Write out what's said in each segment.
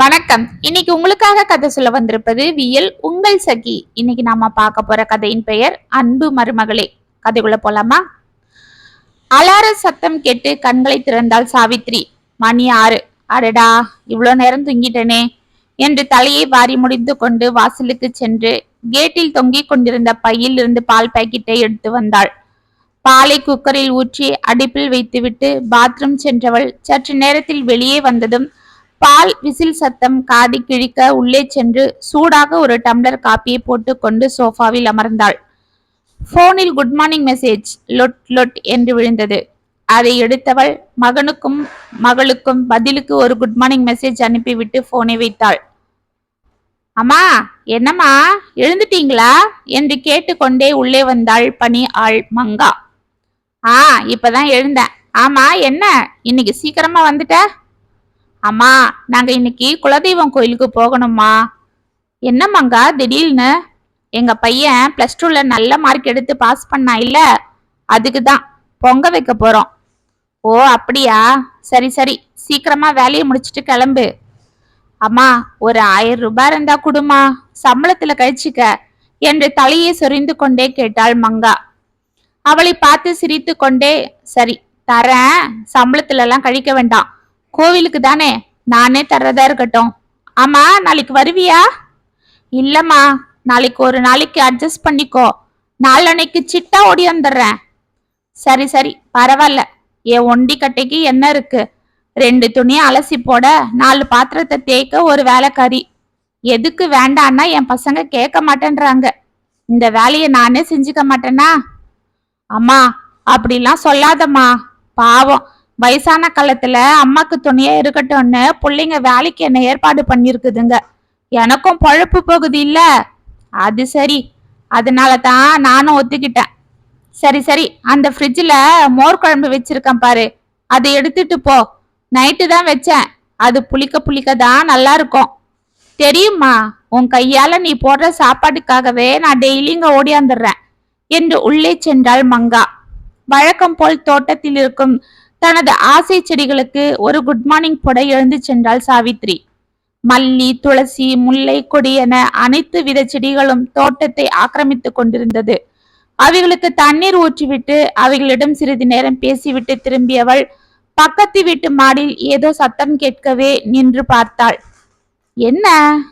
வணக்கம். இன்னைக்கு உங்களுக்காக கதை சொல்ல வந்திருப்பது வியல் உங்கள் சகி. இன்னைக்கு நாம பார்க்க போற கதையின் பெயர் அன்பு மருமகளே. கதைக்குள்ள போலாமா? அலார சத்தம் கேட்டு கண்களை திறந்தாள் சாவித்ரி. மணி ஆறு. அடடா இவ்வளோ நேரம் தூங்கிட்டனே. என்று தலையை வாரி முடிந்து கொண்டு வாசலுக்கு சென்று கேட்டில் தொங்கிக் கொண்டிருந்த பையில் இருந்து பால் பாக்கெட்டை எடுத்து வந்தாள். பாலை குக்கரில் ஊற்றி அடுப்பில் வைத்துவிட்டு பாத்ரூம் சென்றவள் சற்று நேரத்தில் வெளியே வந்ததும் பால் விசில் சத்தம் காதி கிழிக்க உள்ளே சென்று சூடாக ஒரு டம்ளர் காப்பியை போட்டுக்கொண்டு சோஃபாவில் அமர்ந்தாள். போனில் குட் மார்னிங் மெசேஜ் லொட் லொட் என்று விழுந்தது. அதை எடுத்தவள் மகனுக்கும் மகளுக்கும் பதிலுக்கு ஒரு குட் மார்னிங் மெசேஜ் அனுப்பிவிட்டு போனை வைத்தாள். அம்மா என்னம்மா எழுந்துட்டீங்களா? என்று கேட்டுக்கொண்டே உள்ளே வந்தாள் பனி ஆள் மங்கா. ஆ இப்பதான் எழுந்தேன். ஆமா என்ன? இன்னைக்கு சீக்கிரமா வந்துட்ட? அம்மா நாங்க இன்னைக்கு குலதெய்வம் கோயிலுக்கு போகணும்மா. என்ன மங்கா திடீர்னு? எங்க பையன் பிளஸ் டூல நல்ல மார்க் எடுத்து பாஸ் பண்ணா இல்ல? அதுக்கு தான் பொங்க வைக்க போறோம். ஓ அப்படியா? சரி சரி சீக்கிரமா வேலையை முடிச்சிட்டு கிளம்பு. அம்மா ஒரு ஆயிரம் ரூபாய் இருந்தா குடுமா சம்பளத்துல கழிச்சுக்க. என்று தலையை சொரிந்து கொண்டே கேட்டாள் மங்கா. அவளை பார்த்து சிரித்து கொண்டே சரி தரேன். சம்பளத்துல எல்லாம் கழிக்க வேண்டாம். கோவிலுக்கு தானே? நானே தர்றதா இருக்கட்டும். ஆமா நாளைக்கு வருவியா? இல்லம்மா நாளைக்கு ஒரு நாளைக்கு அட்ஜஸ்ட் பண்ணிக்கோ. நாளன்னைக்கு சிட்டா ஓடி வந்துடுறேன். சரி சரி பரவாயில்ல. என் ஒண்டி கட்டைக்கு என்ன இருக்கு? ரெண்டு துணியை அலசி போட நாலு பாத்திரத்தை தேய்க்க ஒரு வேலைக்காரி எதுக்கு வேண்டான்னா என் பசங்க கேட்க மாட்டேன்றாங்க. இந்த வேலையை நானே செஞ்சுக்க மாட்டேனா? அம்மா அப்படிலாம் சொல்லாதம்மா. பாவம். வயசான காலத்துல அம்மாக்கு துணையா இருக்கட்டும்னு பிள்ளைங்க வேலைக்கு என்ன ஏற்பாடு பண்ணிருக்குதுங்க எனக்கும் பழப்பு போகுது இல்ல. அது சரி. அதனால தான் நானும் ஒத்துக்கிட்டேன். சரி சரி. அந்த ஃப்ரிட்ஜில் மோர் குழம்பு வச்சிருக்கேன் பாரு. அதை எடுத்துட்டு போ. நைட்டு தான் வச்சேன். அது புளிக்க புளிக்க தான் நல்லா இருக்கும். தெரியுமா? உன் கையால நீ போடுற சாப்பாட்டுக்காகவே நான் டெய்லி இங்க ஓடியாந்துடுறேன் என்று உள்ளே சென்றாள் மங்கா. வழக்கம் போல் தோட்டத்தில் இருக்கும் தனது ஆசை செடிகளுக்கு ஒரு குட் மார்னிங் போட எழுந்து சென்றாள் சாவித்ரி. மல்லி துளசி முல்லை கொடி என அனைத்து வித செடிகளும் தோட்டத்தை ஆக்கிரமித்துக் கொண்டிருந்தது. அவைகளுக்கு தண்ணீர் ஊற்றிவிட்டு அவைகளிடம் சிறிது நேரம் பேசிவிட்டு திரும்பியவள் பக்கத்து வீட்டு மாடியில் ஏதோ சத்தம் கேட்கவே நின்று பார்த்தாள். என்ன?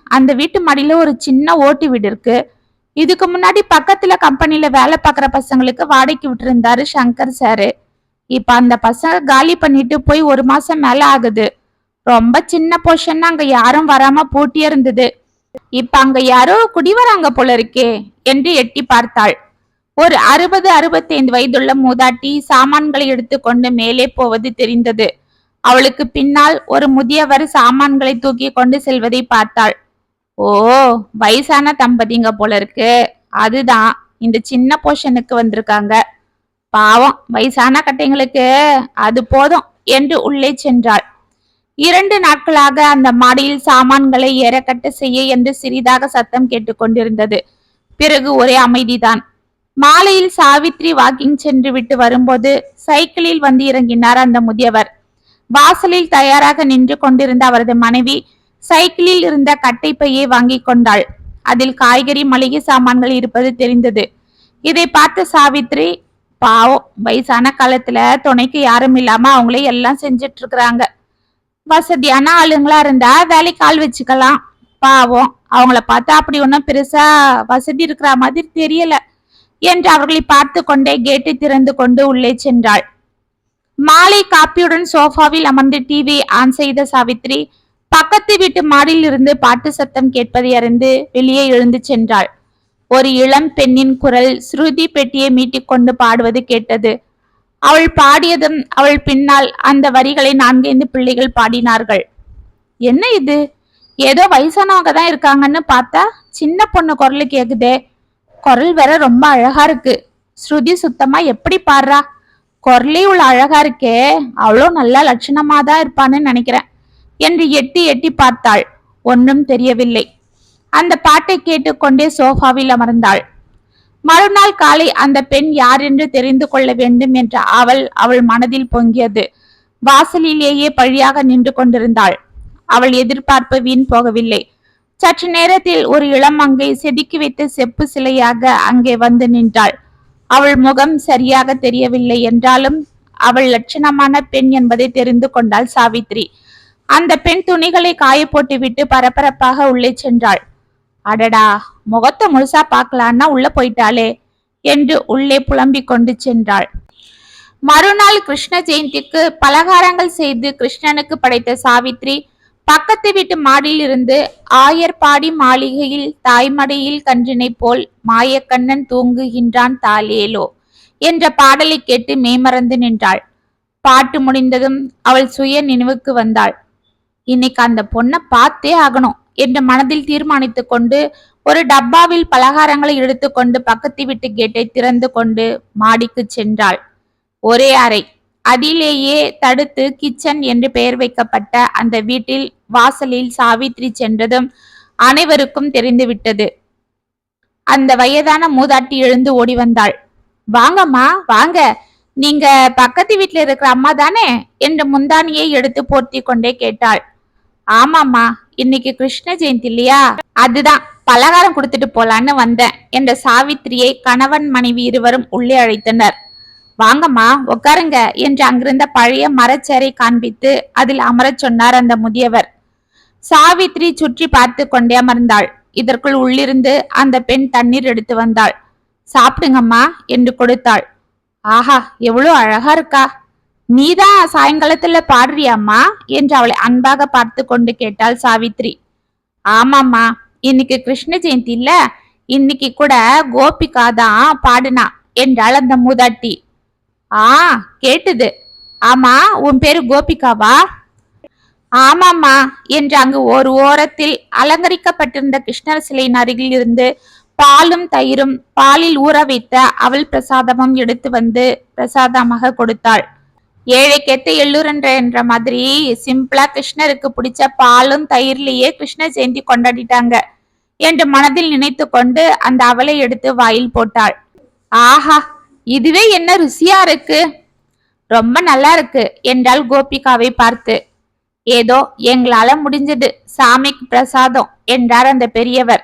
அந்த வீட்டு மாடியில ஒரு சின்ன ஓட்டு வீடு இருக்கு. இதுக்கு முன்னாடி பக்கத்துல கம்பெனில வேலை பார்க்குற பசங்களுக்கு வாடகைக்கு விட்டுருந்தாரு சங்கர் சாரு. இப்ப அந்த பசங்க காலி பண்ணிட்டு போய் ஒரு மாசம் மேல ஆகுது. ரொம்ப சின்ன போர்ஷன் அங்க யாரும் வராம பூட்டியே இருந்தது. இப்ப அங்க யாரோ குடி வராங்க போல இருக்கே என்று எட்டி பார்த்தாள். ஒரு அறுபது அறுபத்தைந்து வயதுள்ள மூதாட்டி சாமான்களை எடுத்துக்கொண்டு மேலே போவது தெரிந்தது. அவளுக்கு பின்னால் ஒரு முதியவர் சாமான்களை தூக்கி கொண்டு செல்வதை பார்த்தாள். ஓ வயசான தம்பதிங்க போல இருக்கு. அதுதான் இந்த சின்ன போர்ஷனுக்கு வந்திருக்காங்க. பாவம் வயசான கட்டைங்களுக்கு அது போதும் என்று உள்ளே சென்றாள். இரண்டு நாட்களாக அந்த மாடியில் சாமான்களை ஏறக்கட்ட செய்ய என்று சிறிதாக சத்தம் கேட்டுக்கொண்டிருந்தது பிறகு ஒரே அமைதிதான். மாலையில் சாவித்ரி வாக்கிங் சென்று விட்டு வரும்போது சைக்கிளில் வந்து இறங்கினார் அந்த முதியவர். வாசலில் தயாராக நின்று கொண்டிருந்த அவரது மனைவி சைக்கிளில் இருந்த கட்டைப்பையை வாங்கி கொண்டாள். அதில் காய்கறி மளிகை சாமான்கள் இருப்பது தெரிந்தது. இதை பார்த்த சாவித்ரி பாவம் வயசான காலத்துல துணைக்கு யாரும் இல்லாம அவங்களே எல்லாம் செஞ்சிட்டு இருக்கிறாங்க வசதியான ஆளுங்களா இருந்தா வேலைக்கு ஆள் வச்சுக்கலாம். பாவம் அவங்கள பார்த்தா அப்படி ஒன்றும் பெருசா வசதி இருக்கிற மாதிரி தெரியல என்று அவர்களை பார்த்து கொண்டே கேட்டை திறந்து கொண்டு உள்ளே சென்றாள். மாலை காப்பியுடன் சோஃபாவில் அமர்ந்து டிவி ஆன் செய்த சாவித்ரி பக்கத்து வீட்டு மாடியில் இருந்து பாட்டு சத்தம் கேட்பதை அறிந்து வெளியே எழுந்து சென்றாள். ஒரு இளம் பெண்ணின் குரல் ஸ்ருதி பெட்டியை மீட்டிக்கொண்டு பாடுவது கேட்டது. அவள் பாடியதும் அவள் பின்னால் அந்த வரிகளை நான்கைந்து பிள்ளைகள் பாடினார்கள். என்ன இது? ஏதோ வயசானவங்க தான் இருக்காங்கன்னு பார்த்தா சின்ன பொண்ணு குரல் கேக்குதே. குரல் வேற ரொம்ப அழகா இருக்கு. ஸ்ருதி சுத்தமா எப்படி பாடுறா? குரலே உள்ள அழகா இருக்கே. அவ்வளோ நல்லா லட்சணமா தான் இருப்பான்னு நினைக்கிறேன். என்று எட்டி எட்டி பார்த்தாள். ஒன்றும் தெரியவில்லை. அந்த பாட்டை கேட்டுக்கொண்டே சோஃபாவில் அமர்ந்தாள். மறுநாள் காலை அந்த பெண் யார் என்று தெரிந்து கொள்ள வேண்டும் என்ற அவள் அவள் மனதில் பொங்கியது. வாசலிலேயே பழியாக நின்று கொண்டிருந்தாள். அவள் எதிர்பார்ப்பு வீண் போகவில்லை. சற்று நேரத்தில் ஒரு இளம் அங்கை செதுக்கி வைத்த செப்பு சிலையாக அங்கே வந்து நின்றாள். அவள் முகம் சரியாக தெரியவில்லை என்றாலும் அவள் லட்சணமான பெண் என்பதை தெரிந்து கொண்டாள் சாவித்ரி. அந்த பெண் துணிகளை காய போட்டுவிட்டு பரபரப்பாக உள்ளே சென்றாள். அடடா முகத்தை முழுசா பார்க்கலான்னா உள்ள போயிட்டாளே என்று உள்ளே புலம்பிக் கொண்டு சென்றாள். மறுநாள் கிருஷ்ண ஜெயந்திக்கு பலகாரங்கள் செய்து கிருஷ்ணனுக்கு படைத்த சாவித்ரி பக்கத்து வீட்டு மாடியில் இருந்து ஆயர்பாடி மாளிகையில் தாய்மடியில் கன்றினை போல் மாயக்கண்ணன் தூங்குகின்றான் தாலேலோ என்ற பாடலை கேட்டு மேமறந்து நின்றாள். பாட்டு முடிந்ததும் அவள் சுய நினைவுக்கு வந்தாள். இன்னைக்கு அந்த பொண்ணை பார்த்தே ஆகணும். என்று மனதில் தீர்மானித்துக் கொண்டு ஒரு டப்பாவில் பலகாரங்களை எடுத்துக்கொண்டு பக்கத்து வீட்டு கேட்டை திறந்து கொண்டு மாடிக்கு சென்றாள். ஒரே அறை. அதிலேயே தடுத்து கிச்சன் என்று பெயர் வைக்கப்பட்ட அந்த வீட்டில் வாசலில் சாவித்ரி சென்றதும் அனைவருக்கும் தெரிந்துவிட்டது. அந்த வயதான மூதாட்டி எழுந்து ஓடி வந்தாள். வாங்கம்மா வாங்க. நீங்க பக்கத்து வீட்டில் இருக்கிற அம்மா தானே? என்று முந்தானியை எடுத்து போர்த்தி கொண்டே கேட்டாள். ஆமாம்மா இன்னைக்கு கிருஷ்ண ஜெயந்தி இல்லையா? அதுதான் பலகாரம் கொடுத்துட்டு போலான்னு வந்தேன் என்ற சாவித்திரியை கணவன் மனைவி இருவரும் உள்ளே அழைத்தனர். வாங்கம்மா உட்காருங்க என்று அங்கிருந்த பழைய மரச்சேரை காண்பித்து அதில் அமரச் சொன்னார் அந்த முதியவர். சாவித்ரி சுற்றி பார்த்து கொண்டே அமர்ந்தாள். இதற்குள் உள்ளிருந்து அந்த பெண் தண்ணீர் எடுத்து வந்தாள். சாப்பிடுங்கம்மா என்று கொடுத்தாள். ஆஹா எவ்வளவு அழகா இருக்கா? நீதான் சாயங்காலத்துல பாடுறியாம்மா? என்று அவளை அன்பாக பார்த்து கொண்டு கேட்டாள் சாவித்ரி. ஆமாம்மா இன்னைக்கு கிருஷ்ண ஜெயந்தி இல்ல. இன்னைக்கு கூட கோபிகா தான் பாடுனா என்றாள் அந்த மூதாட்டி. ஆ கேட்டுது. ஆமா உன் பேரு கோபிகாவா? ஆமாம்மா என்று அங்கு ஒரு ஓரத்தில் அலங்கரிக்கப்பட்டிருந்த கிருஷ்ணர் சிலையின் அருகில் இருந்து பாலும் தயிரும் பாலில் ஊற வைத்த அவள் பிரசாதமும் எடுத்து வந்து பிரசாதமாக கொடுத்தாள். ஏழைக்கேத்த எள்ளூரன்ற என்ற மாதிரி சிம்பிளா கிருஷ்ணருக்கு பிடிச்ச பாலும் தயிர்லயே கிருஷ்ண ஜெயந்தி கொண்டாடிட்டாங்க. என்று மனதில் நினைத்து கொண்டு அந்த அவலை எடுத்து வாயில் போட்டாள். ஆஹா இதுவே என்ன ருசியா இருக்கு? ரொம்ப நல்லா இருக்கு என்றாள் கோபிகாவை பார்த்து. ஏதோ எங்களால முடிஞ்சது சாமிக்கு பிரசாதம் என்றார் அந்த பெரியவர்.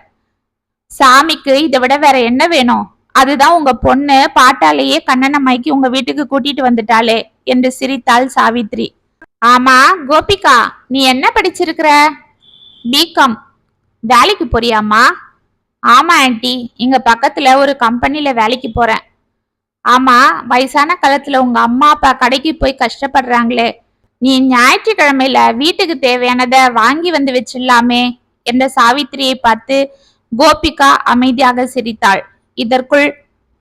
சாமிக்கு இதை விட வேற என்ன வேணும்? அதுதான் உங்க பொண்ணு பாட்டாலேயே கண்ணனம்மைக்கு உங்க வீட்டுக்கு கூட்டிட்டு வந்துட்டாளே என்று சிரித்தாள் சாவித்ரி. ஆமா கோபிகா நீ என்ன படிச்சிருக்கிற? பிகாம் வேலைக்கு போறியாமா ஆமா ஆன்ட்டி இங்க பக்கத்துல ஒரு கம்பெனில வேலைக்கு போறேன். ஆமா வயசான காலத்துல உங்க அம்மா அப்பா கடைக்கு போய் கஷ்டப்படுறாங்களே. நீ ஞாயிற்றுக்கிழமையில வீட்டுக்கு தேவையானதை வாங்கி வந்து வச்சிடலாமே என்ற சாவித்திரியை பார்த்து கோபிகா அமைதியாக சிரித்தாள். இதற்குள்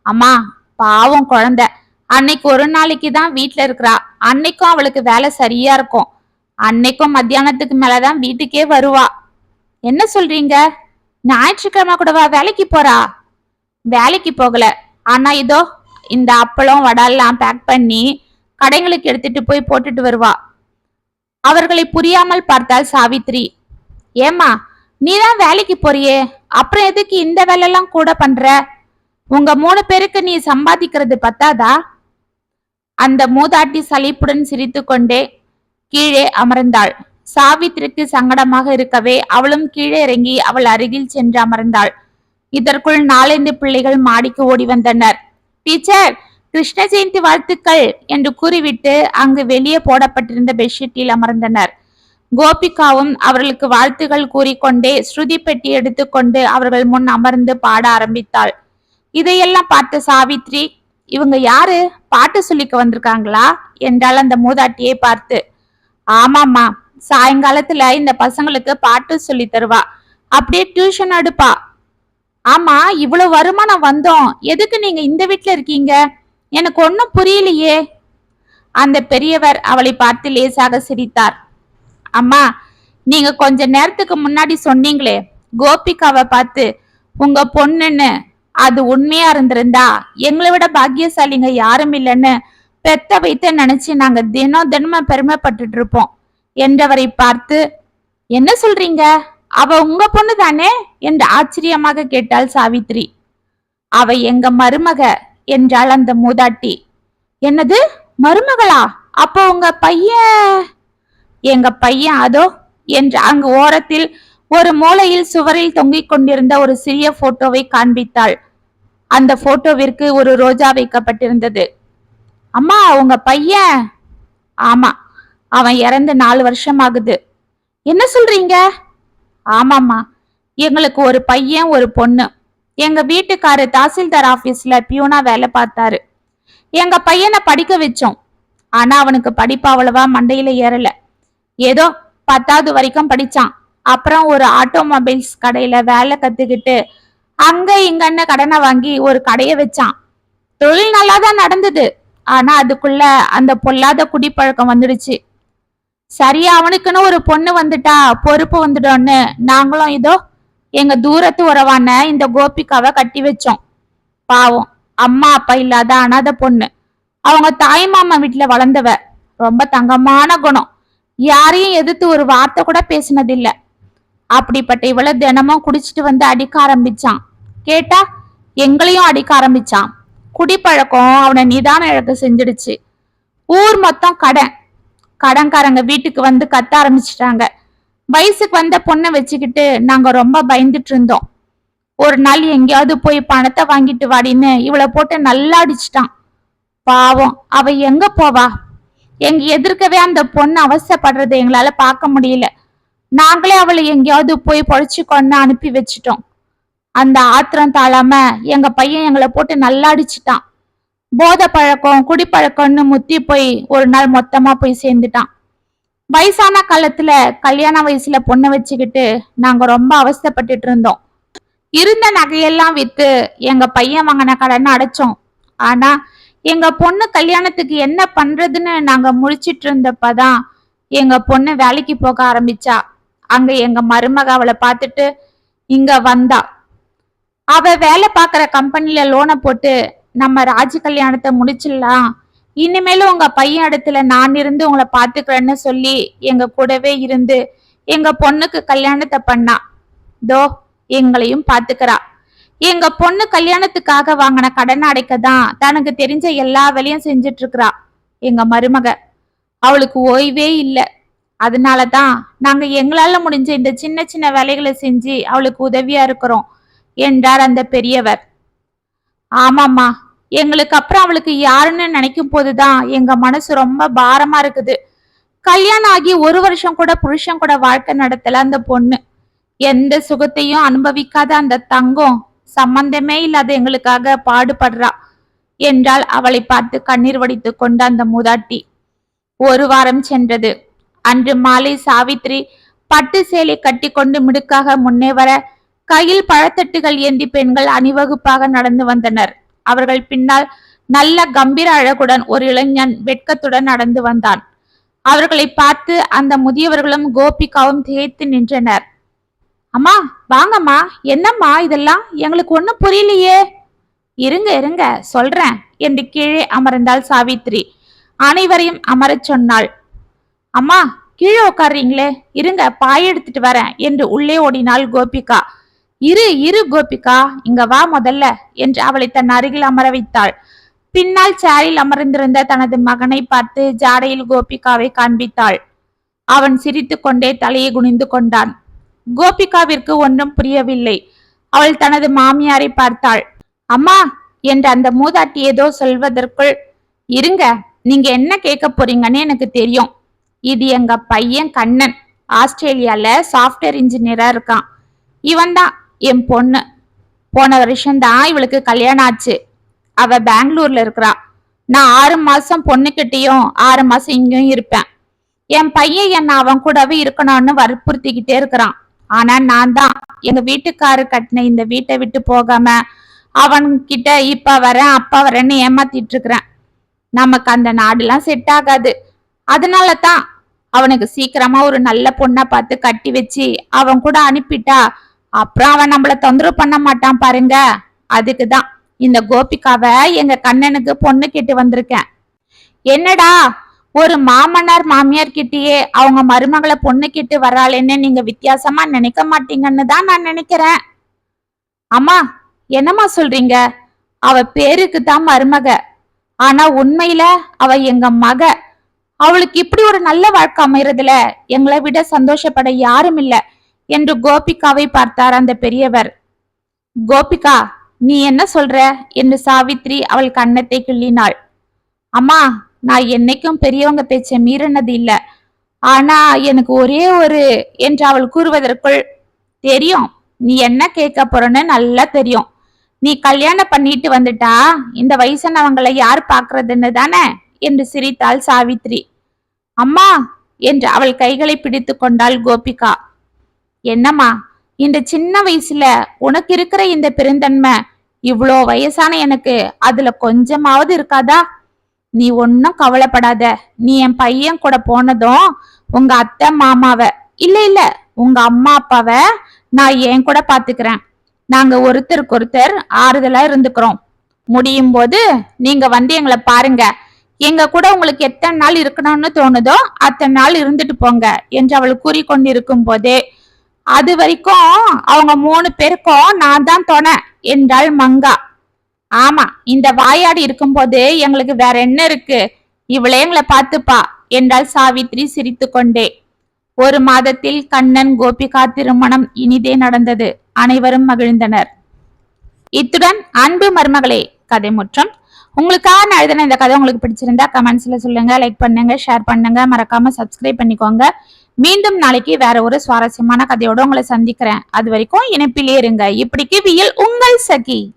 அம்மா பாவம் குழந்தை. அன்னைக்கு ஒரு நாளைக்கு தான் வீட்டுல இருக்கிறா. அன்னைக்கும் அவளுக்கு வேலை சரியா இருக்கும். அன்னைக்கும் மத்தியானத்துக்கு மேலதான் வீட்டுக்கே வருவா. என்ன சொல்றீங்க? ஞாயிற்றுக்கிழமை கூடவா வேலைக்கு போறா? வேலைக்கு போகல. ஆனா இதோ இந்த அப்பளம் வடெல்லாம் பேக் பண்ணி கடைங்களுக்கு எடுத்துட்டு போய் போட்டுட்டு வருவா. அவர்களை புரியாமல் பார்த்தாள் சாவித்ரி. ஏமா நீ தான் வேலைக்கு போறியே. அப்புறம் எதுக்கு இந்த வேலையெல்லாம் கூட பண்ற? உங்க மூணு பேருக்கு நீ சம்பாதிக்கிறது பத்தாதா? அந்த மூதாட்டி சலிப்புடன் சிரித்துக்கொண்டே கீழே அமர்ந்தாள். சாவித்திரிக்கு சங்கடமாக இருக்கவே அவளும் கீழே இறங்கி அவள் அருகில் சென்று அமர்ந்தாள். இதற்குள் நாலந்து பிள்ளைகள் மாடிக்கு ஓடி வந்தனர். டீச்சர் கிருஷ்ண ஜெயந்தி வாழ்த்துக்கள் என்று கூறிவிட்டு அங்கு வெளியே போடப்பட்டிருந்த பெட்ஷீட்டில் அமர்ந்தனர். கோபிகாவும் அவர்களுக்கு வாழ்த்துகள் கூறிக்கொண்டே ஸ்ருதி பெட்டி எடுத்துக்கொண்டு அவர்கள் முன் அமர்ந்து பாட ஆரம்பித்தாள். இதையெல்லாம் பார்த்த சாவித்ரி இவங்க யாரு? பாட்டு சொல்லிக்க வந்திருக்காங்களா? என்றால் அந்த மூதாட்டியை பார்த்து. ஆமாம்மா சாயங்காலத்துல இந்த பசங்களுக்கு பாட்டு சொல்லி தருவா. அப்படியே டியூஷன் எடுப்பா ஆமா இவ்வளவு வருமானம் வந்தோம். எதுக்கு நீங்க இந்த வீட்டுல இருக்கீங்க? எனக்கு ஒன்னும் புரியலையே. அந்த பெரியவர் அவளை பார்த்து லேசாக சிரித்தார். அம்மா நீங்க கொஞ்ச நேரத்துக்கு முன்னாடி சொன்னீங்களே கோபிகாவை பார்த்து உங்க பொண்ணுன்னு அது உண்மையா இருந்திருந்தா? எங்களை விட பாக்கியசாலிங்க யாரும் இல்லைன்னு பெத்த வைத்த நினைச்சு நாங்க தினம் தினமும் பெருமைப்பட்டுட்டு இருப்போம். என்றவரை பார்த்து என்ன சொல்றீங்க? அவ உங்க பொண்ணு தானே? என்று ஆச்சரியமாக கேட்டாள் சாவித்ரி. அவ எங்க மருமக என்றாள் அந்த மூதாட்டி. என்னது? மருமகளா? அப்போ உங்க பையன்? எங்க பையன் அதோ என்று அங்கு ஓரத்தில் ஒரு மூலையில் சுவரில் தொங்கிக் கொண்டிருந்த ஒரு சிறிய போட்டோவை காண்பித்தாள். அந்த போட்டோவிற்கு ஒரு ரோஜா வைக்கப்பட்டிருந்தது. அம்மா உங்க பையன். ஆமா அவன் இறந்து நாலு வருஷம் ஆகுது என்ன சொல்றீங்க? ஆமாம்மா எங்களுக்கு ஒரு பையன் ஒரு பொண்ணு. எங்க வீட்டுக்காரு தாசில்தார் ஆபீஸ்ல பியூனா வேலை பார்த்தாரு. எங்க பையனை படிக்க வச்சோம். ஆனா அவனுக்கு படிப்பு அவ்வளவா மண்டையில ஏறல. ஏதோ பத்தாவது வரைக்கும் படிச்சான். அப்புறம் ஒரு ஆட்டோமொபைல்ஸ் கடையில வேலை கத்துக்கிட்டு அங்க இங்கன்னு கடனை வாங்கி ஒரு கடையை வச்சான். தொழில் நல்லா தான் நடந்தது. ஆனா அதுக்குள்ள அந்த பொல்லாத குடிப்பழக்கம் வந்துடுச்சு. சரியா அவனுக்குன்னு ஒரு பொண்ணு வந்துட்டா பொறுப்பு வந்துடும்னு நாங்களும் இதோ எங்க தூரத்து உறவான இந்த கோபிகாவை கட்டி வச்சோம். பாவம் அம்மா அப்பா இல்லாத அனாத பொண்ணு. அவங்க தாய் மாமா வீட்டுல வளர்ந்தவ. ரொம்ப தங்கமான குணம். யாரையும் எதிர்த்து ஒரு வார்த்தை கூட பேசினதில்ல. அப்படிப்பட்ட இவள தினமும் குடிச்சிட்டு வந்து அடிக்க ஆரம்பிச்சான். கேட்டா எங்களையும் அடிக்க ஆரம்பிச்சான். குடிப்பழக்கம் அவனை நிதான இழக்க செஞ்சிடுச்சு. ஊர் மொத்தம் கடன். கடன்காரங்க வீட்டுக்கு வந்து கத்த ஆரம்பிச்சிட்டாங்க. வயசுக்கு வந்த பொண்ணை வச்சுக்கிட்டு நாங்க ரொம்ப பயந்துட்டு இருந்தோம். ஒரு நாள் எங்கேயாவது போய் பணத்தை வாங்கிட்டு வாடின்னு இவளை போட்டு நல்லா அடிச்சிட்டான். பாவம் அவ எங்க போவா? எங்க எதிர்க்கவே அந்த பொண்ணு அவசப்படுறதை எங்களால பார்க்க முடியல. நாங்களே அவளை எங்கேயாவது போய் பொழைச்சிக்கொண்டு அனுப்பி வச்சிட்டோம். அந்த ஆத்திரம் தாழாம எங்க பையன் எங்களை போட்டு நல்லா அடிச்சிட்டான். போதை பழக்கம் குடிப்பழக்கம்னு முத்தி போய் ஒரு நாள் மொத்தமா போய் சேர்ந்துட்டான். வயசான காலத்துல கல்யாண வயசுல பொண்ணை வச்சுக்கிட்டு நாங்க ரொம்ப அவஸ்தைப்பட்டுட்டு இருந்தோம். இருந்த நகையெல்லாம் வித்து எங்க பையன் வாங்கின கடனை அடைச்சோம். ஆனா எங்க பொண்ணு கல்யாணத்துக்கு என்ன பண்றதுன்னு நாங்க முழிச்சிட்டு இருந்தப்பதான் எங்க பொண்ணு வேலைக்கு போக ஆரம்பிச்சா. அங்க எங்க மருமக அவளை பார்த்துட்டு இங்க வந்தா. அவ வேலை பார்க்குற கம்பெனில லோனை போட்டு நம்ம ராஜி கல்யாணத்தை முடிச்சிடலாம். இனிமேலும் உங்க பையன் இடத்துல நான் இருந்து உங்களை பாத்துக்கிறேன்னு சொல்லி எங்க கூடவே இருந்து எங்க பொண்ணுக்கு கல்யாணத்தை பண்ணா. தோ எங்களையும் பாத்துக்கிறா எங்க பொண்ணு கல்யாணத்துக்காக வாங்கின கடன் அடைக்க தான் தனக்கு தெரிஞ்ச எல்லா வேலையும் செஞ்சுட்டு இருக்கிறா எங்க மருமக. அவளுக்கு ஓய்வே இல்லை. அதனால தான் நாங்க எங்களால முடிஞ்ச இந்த சின்ன சின்ன வேலைகளை செஞ்சு அவளுக்கு உதவியா இருக்கிறோம். என்றார் அந்த பெரியவர். ஆமாம்மா எங்களுக்கு அப்புறம் அவளுக்கு யாருன்னு நினைக்கும் போதுதான் எங்க மனசு ரொம்ப பாரமா இருக்குது. கல்யாணம் ஆகி ஒரு வருஷம் கூட புருஷன் கூட வாழ்க்கை நடத்தல அந்த பொண்ணு. எந்த சுகத்தையும் அனுபவிக்காத அந்த தங்கம் சம்பந்தமே இல்லாத எங்களுக்காக பாடுபடுறா என்றால் அவளை பார்த்து கண்ணீர் வடித்து கொண்ட அந்த மூதாட்டி. ஒரு வாரம் சென்றது. அன்று மாலை சாவித்ரி பட்டு சேலை கட்டிக்கொண்டு மிடுக்காக முன்னே வர கையில் பழத்தட்டுகள் ஏந்தி பெண்கள் அணிவகுப்பாக நடந்து வந்தனர். அவர்கள் பின்னால் நல்ல கம்பீர அழகுடன் ஒரு இளைஞன் வெட்கத்துடன் நடந்து வந்தான். அவர்களை பார்த்து அந்த முதியவர்களும் கோபிகாவும் திகைத்து நின்றனர். அம்மா வாங்கம்மா என்னம்மா இதெல்லாம்? எங்களுக்கு ஒண்ணும் புரியலையே. இருங்க இருங்க சொல்றேன் என்று கீழே அமர்ந்தாள் சாவித்ரி. அனைவரையும் அமரச் சொன்னாள். அம்மா கீழே உட்கார்றீங்களே இருங்க பாய் எடுத்துட்டு வரேன் என்று உள்ளே ஓடினாள் கோபிகா. இரு இரு கோபிகா இங்க வா முதல்ல என்று அவளை தன் அருகில் அமர வைத்தாள். பின்னால் சேரில் அமர்ந்திருந்த தனது மகனை பார்த்து ஜாடையில் கோபிகாவை காண்பித்தாள். அவன் சிரித்து கொண்டே தலையை குனிந்து கொண்டான். கோபிகாவிற்கு ஒன்றும் புரியவில்லை. அவள் தனது மாமியாரை பார்த்தாள். அம்மா என்று அந்த மூதாட்டி ஏதோ சொல்வதற்குள் இருங்க நீங்க என்ன கேட்க போறீங்கன்னு எனக்கு தெரியும். இது எங்க பையன் கண்ணன். ஆஸ்திரேலியால சாஃப்ட்வேர் இன்ஜினியரா இருக்கான். இவன் தான் என் பொண்ணு. போன வருஷம்தான் இவளுக்கு கல்யாணம் ஆச்சு. அவ பெங்களூர்ல இருக்கிறா. நான் ஆறு மாசம் பொண்ணுக்கிட்டேயும் ஆறு மாசம் இங்கேயும் இருப்பேன். என் பையன் என்ன அவன் கூடவே இருக்கணும்னு வற்புறுத்திக்கிட்டே இருக்கிறான். ஆனா நான் தான். எங்க வீட்டுக்காரு கட்டின இந்த வீட்டை விட்டு போகாம அவன்கிட்ட இப்ப வரேன் அப்பா வரேன்னு ஏமாத்திட்டு இருக்கிறேன். நமக்கு அந்த நாடுலாம் செட் ஆகாது. அதனால தான் அவனுக்கு சீக்கிரமா ஒரு நல்ல பொண்ணை பார்த்து கட்டி வச்சு அவன் கூட அனுப்பிட்டா அப்புறம் அவன் நம்மள தொந்தரவு பண்ண மாட்டான் பாருங்க. அதுக்கு தான் இந்த கோபிகாவை எங்க கண்ணனுக்கு பொண்ணு கேட்டு வந்திருக்கேன். என்னடா? ஒரு மாமனார் மாமியார் கிட்டயே அவங்க மருமகளை பொண்ணு கிட்டு வராளேன்னு நீங்க வித்தியாசமா நினைக்க மாட்டீங்கன்னு தான் நான் நினைக்கிறேன். அம்மா என்னம்மா சொல்றீங்க? அவ பேருக்கு தான் மருமக. ஆனா உண்மையில அவ எங்க மக. அவளுக்கு இப்படி ஒரு நல்ல வாழ்க்கை அமைறதுல எங்களை விட சந்தோஷப்பட யாரும் இல்லை. என்று கோபிகாவை பார்த்தார் அந்த பெரியவர். கோபிகா நீ என்ன சொல்ற? என்று சாவித்ரி அவள் கன்னத்தை கிள்ளினாள். அம்மா நான் என்னைக்கும் பெரியவங்க பேச்ச மீறினது இல்ல. ஆனா எனக்கு ஒரே ஒரு என்று அவள் கூறுவதற்குள் தெரியும் நீ என்ன கேட்க போறன்னு நல்லா தெரியும். நீ கல்யாணம் பண்ணிட்டு வந்துட்டா? இந்த வயசானவங்களை யார் பாக்குறதுன்னு தானே? என்று சிரித்தாள் சாவித்ரி. அம்மா என்று அவள் கைகளை பிடித்து கொண்டாள் கோபிகா. என்னம்மா இந்த சின்ன வயசுல உனக்கு இருக்கிற இந்த பெருந்தன்மை இவ்வளோ வயசான எனக்கு அதுல கொஞ்சமாவது இருக்காதா? நீ ஒன்னும் கவலைப்படாத. நீ என் பையன் கூட போனதும் உங்க அத்தை மாமாவ இல்ல இல்ல உங்க அம்மா அப்பாவ நான் என் கூட பாத்துக்கிறேன். நாங்க ஒருத்தருக்கு ஒருத்தர் ஆறுதலா இருந்துக்கிறோம். முடியும் போது நீங்க வந்து எங்களை பாருங்க. எங்க கூட உங்களுக்கு எத்தனை நாள் இருக்கணும்னு தோணுதோ அத்தனை நாள் இருந்துட்டு போங்க என்று அவள் கூறிக்கொண்டிருக்கும் போதே அது வரைக்கும் அவங்க மூணு பேருக்கும் நான் தான் துணை என்றாள் மங்கா. ஆமா இந்த வாயாடி இருக்கும்போது எங்களுக்கு வேற என்ன இருக்கு? இவளே எங்களை பார்த்துப்பா என்றாள் சாவித்ரி சிரித்துக்கொண்டே ஒரு மாதத்தில் கண்ணன் கோபிகா திருமணம் இனிதே நடந்தது. அனைவரும் மகிழ்ந்தனர். இத்துடன் அன்பு மருமகளே கதை முற்றம். உங்களுக்காக நான் எழுதின இந்த கதை உங்களுக்கு பிடிச்சிருந்தா கமெண்ட்ஸ்ல சொல்லுங்க லைக் பண்ணுங்க ஷேர் பண்ணுங்க. மறக்காம சப்ஸ்கிரைப் பண்ணிக்கோங்க. மீண்டும் நாளைக்கு வேற ஒரு சுவாரஸ்யமான கதையோட உங்களை சந்திக்கிறேன். அது வரைக்கும் இணைப்பிலே இருங்க. இப்படிக்கு வியல் உங்கள் சகி.